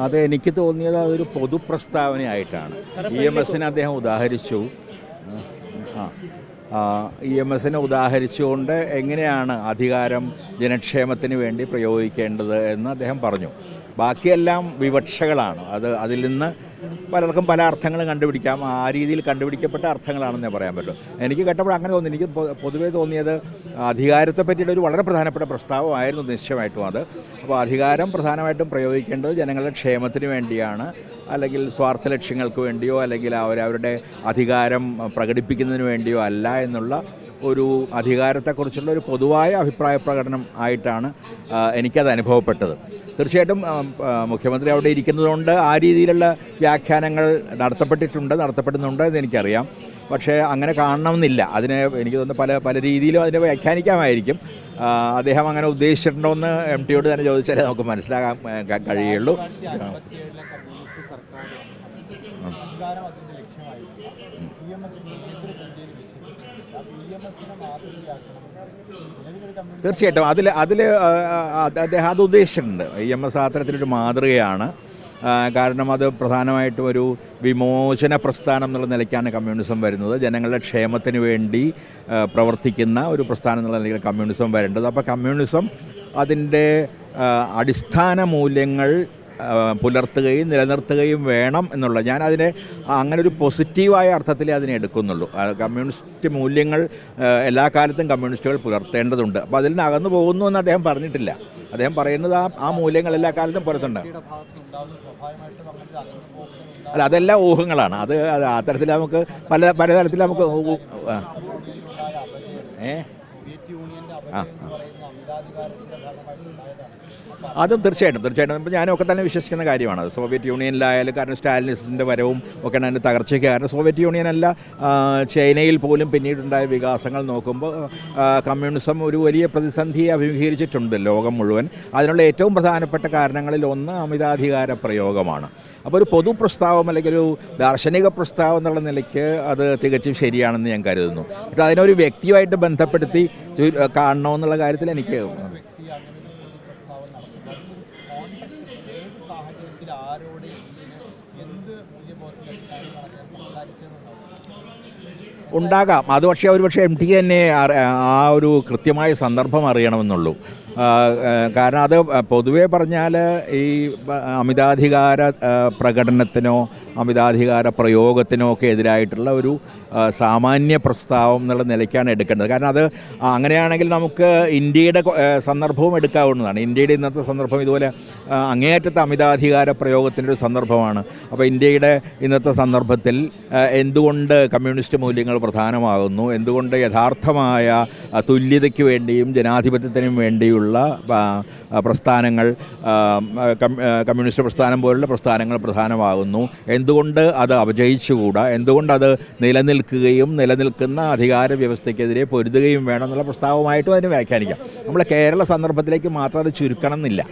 അത് എനിക്ക് തോന്നിയത് അതൊരു പൊതുപ്രസ്താവനയായിട്ടാണ്. ഇ എം എസിനെ അദ്ദേഹം ഉദാഹരിച്ചു. ആ ഇ എം എസിനെ ഉദാഹരിച്ചുകൊണ്ട് എങ്ങനെയാണ് അധികാരം ജനക്ഷേമത്തിന് വേണ്ടി പ്രയോഗിക്കേണ്ടത് എന്ന് അദ്ദേഹം പറഞ്ഞു. ബാക്കിയെല്ലാം വിവക്ഷകളാണ്. അത് അതിൽ നിന്ന് പലർക്കും പല അർത്ഥങ്ങൾ കണ്ടുപിടിക്കാം. ആ രീതിയിൽ കണ്ടുപിടിക്കപ്പെട്ട അർത്ഥങ്ങളാണെന്നേ പറയാൻ പറ്റുള്ളൂ എനിക്ക് കേട്ടപ്പോൾ അങ്ങനെ തോന്നി. എനിക്ക് പൊതുവേ തോന്നിയത് അധികാരത്തെ പറ്റിയുള്ള ഒരു വളരെ പ്രധാനപ്പെട്ട പ്രസ്താവമായിരുന്നു നിശ്ചയമായിട്ടും അത്. അപ്പോൾ അധികാരം പ്രധാനമായിട്ടും പ്രയോഗിക്കേണ്ടത് ജനങ്ങളുടെ ക്ഷേമത്തിന് വേണ്ടിയാണ്. അല്ലെങ്കിൽ സ്വാർത്ഥ ലക്ഷ്യങ്ങൾക്ക് വേണ്ടിയോ അല്ലെങ്കിൽ അവർ അവരുടെ അധികാരം പ്രകടിപ്പിക്കുന്നതിന് വേണ്ടിയോ അല്ല എന്നുള്ള ഒരു അധികാരത്തെക്കുറിച്ചുള്ള ഒരു പൊതുവായ അഭിപ്രായ പ്രകടനം ആയിട്ടാണ് എനിക്കത് അനുഭവപ്പെട്ടത്. തീർച്ചയായിട്ടും മുഖ്യമന്ത്രി അവിടെ ഇരിക്കുന്നതുകൊണ്ട് ആ രീതിയിലുള്ള വ്യാഖ്യാനങ്ങൾ നടത്തപ്പെട്ടിട്ടുണ്ട് നടത്തപ്പെടുന്നുണ്ട് എന്ന് എനിക്കറിയാം. പക്ഷേ അങ്ങനെ കാണണമെന്നില്ല. അതിനെ എനിക്ക് തോന്നുന്നു പല പല രീതിയിലും അതിനെ വ്യാഖ്യാനിക്കാമായിരിക്കും. അദ്ദേഹം അങ്ങനെ ഉദ്ദേശിച്ചിട്ടുണ്ടോ എന്ന് എം ടിയോട് തന്നെ ചോദിച്ചാലേ നമുക്ക് മനസ്സിലാകാൻ കഴിയുള്ളൂ. സർക്കാർ തീർച്ചയായിട്ടും. അതിൽ അതിൽ അദ്ദേഹം അത് ഉദ്ദേശിച്ചിട്ടുണ്ട്. ഇ എം എസ് ആത്തരത്തിലൊരു മാതൃകയാണ്. കാരണം അത് പ്രധാനമായിട്ടും ഒരു വിമോചന പ്രസ്ഥാനം എന്നുള്ള നിലയ്ക്കാണ് കമ്മ്യൂണിസം വരുന്നത്. ജനങ്ങളുടെ ക്ഷേമത്തിന് വേണ്ടി പ്രവർത്തിക്കുന്ന ഒരു പ്രസ്ഥാനം എന്നുള്ള നിലയിൽ കമ്മ്യൂണിസം വരേണ്ടത്. അപ്പോൾ കമ്മ്യൂണിസം അതിന്റെ അടിസ്ഥാന മൂല്യങ്ങൾ പുലർത്തുകയും നിലനിർത്തുകയും വേണം എന്നുള്ള. ഞാൻ അതിനെ അങ്ങനെ ഒരു പോസിറ്റീവായ അർത്ഥത്തിലേ അതിനെ എടുക്കുന്നുള്ളൂ. കമ്മ്യൂണിസ്റ്റ് മൂല്യങ്ങൾ എല്ലാ കാലത്തും കമ്മ്യൂണിസ്റ്റുകൾ പുലർത്തേണ്ടതുണ്ട്. അപ്പോൾ അതിൽ നിന്ന് അകന്നു പോകുന്നു എന്ന് അദ്ദേഹം പറഞ്ഞിട്ടില്ല. അദ്ദേഹം പറയുന്നത് ആ ആ മൂല്യങ്ങൾ എല്ലാ കാലത്തും പോകുന്നതുണ്ടാകും അല്ല അതെല്ലാം ഊഹങ്ങളാണ്. അത് അത് അത്തരത്തിൽ നമുക്ക് പല പലതരത്തിൽ നമുക്ക് ഊ- ആ. ഉണ്ടായ അപജയം. ഏ? അപ്പോൾ അതും തീർച്ചയായിട്ടും തീർച്ചയായിട്ടും. ഇപ്പം ഞാനൊക്കെ തന്നെ വിശ്വസിക്കുന്ന കാര്യമാണ്. സോവിയറ്റ് യൂണിയനിലായാലും കാരണം സ്റ്റാലിനിസത്തിന്റെ വരവും ഒക്കെ അതിന്റെ തകർച്ചയ്ക്ക് കാരണം സോവിയറ്റ് യൂണിയൻ അല്ല ചൈനയിൽ പോലും പിന്നീടുണ്ടായ വികാസങ്ങൾ നോക്കുമ്പോൾ കമ്മ്യൂണിസം ഒരു വലിയ പ്രതിസന്ധിയെ അഭിമുഖീകരിച്ചിട്ടുണ്ട് ലോകം മുഴുവൻ. അതിനുള്ള ഏറ്റവും പ്രധാനപ്പെട്ട കാരണങ്ങളിൽ ഒന്ന് അമിതാധികാര പ്രയോഗമാണ്. അപ്പോൾ ഒരു പൊതു പ്രസ്താവം അല്ലെങ്കിൽ ഒരു ദാർശനിക പ്രസ്താവം എന്നുള്ള നിലയ്ക്ക് അത് തികച്ചും ശരിയാണെന്ന് ഞാൻ കരുതുന്നു. പക്ഷേ അതിനൊരു വ്യക്തിയുമായിട്ട് ബന്ധപ്പെടുത്തി കാണണമെന്നുള്ള കാര്യത്തിൽ എനിക്ക് ഉണ്ടാകാം. അത് പക്ഷേ ഒരു പക്ഷേ എം ടി തന്നെ ആ ഒരു കൃത്യമായ സന്ദർഭം അറിയണമെന്നുള്ളൂ. കാരണം അത് പൊതുവേ പറഞ്ഞാൽ ഈ അമിതാധികാര പ്രകടനത്തിനോ അമിതാധികാര പ്രയോഗത്തിനോ ഒക്കെ എതിരായിട്ടുള്ള ഒരു സാമാന്യ പ്രസ്താവം എന്നുള്ള നിലയ്ക്കാണ് എടുക്കേണ്ടത്. കാരണം അത് അങ്ങനെയാണെങ്കിൽ നമുക്ക് ഇന്ത്യയുടെ സന്ദർഭവും എടുക്കാവുന്നതാണ്. ഇന്ത്യയുടെ ഇന്നത്തെ സന്ദർഭം ഇതുപോലെ അങ്ങേയറ്റത്തെ അമിതാധികാര പ്രയോഗത്തിന്റെ ഒരു സന്ദർഭമാണ്. അപ്പോൾ ഇന്ത്യയുടെ ഇന്നത്തെ സന്ദർഭത്തിൽ എന്തുകൊണ്ട് കമ്മ്യൂണിസ്റ്റ് മൂല്യങ്ങൾ പ്രധാനമാകുന്നു? എന്തുകൊണ്ട് യഥാർത്ഥമായ തുല്യതയ്ക്ക് വേണ്ടിയും ജനാധിപത്യത്തിനും വേണ്ടിയുള്ള ആ, പ്രസ്ഥാനങ്ങൾ കമ്മ്യൂണിസ്റ്റ് പ്രസ്ഥാനം പോലുള്ള പ്രസ്ഥാനങ്ങൾ പ്രധാനമാകുന്നു. എന്തുകൊണ്ട് അത് അപജയിച്ചുകൂടാ? എന്തുകൊണ്ട് അത് നിലനിൽക്കുകയും നിലനിൽക്കുന്ന അധികാര വ്യവസ്ഥയ്ക്കെതിരെ പൊരുതുകയും വേണം എന്നുള്ള പ്രസ്താവമായിട്ടും അതിന് വ്യാഖ്യാനിക്കാം. നമ്മൾ കേരള സന്ദർഭത്തിലേക്ക് മാത്രം അത് ചുരുക്കണം എന്നില്ല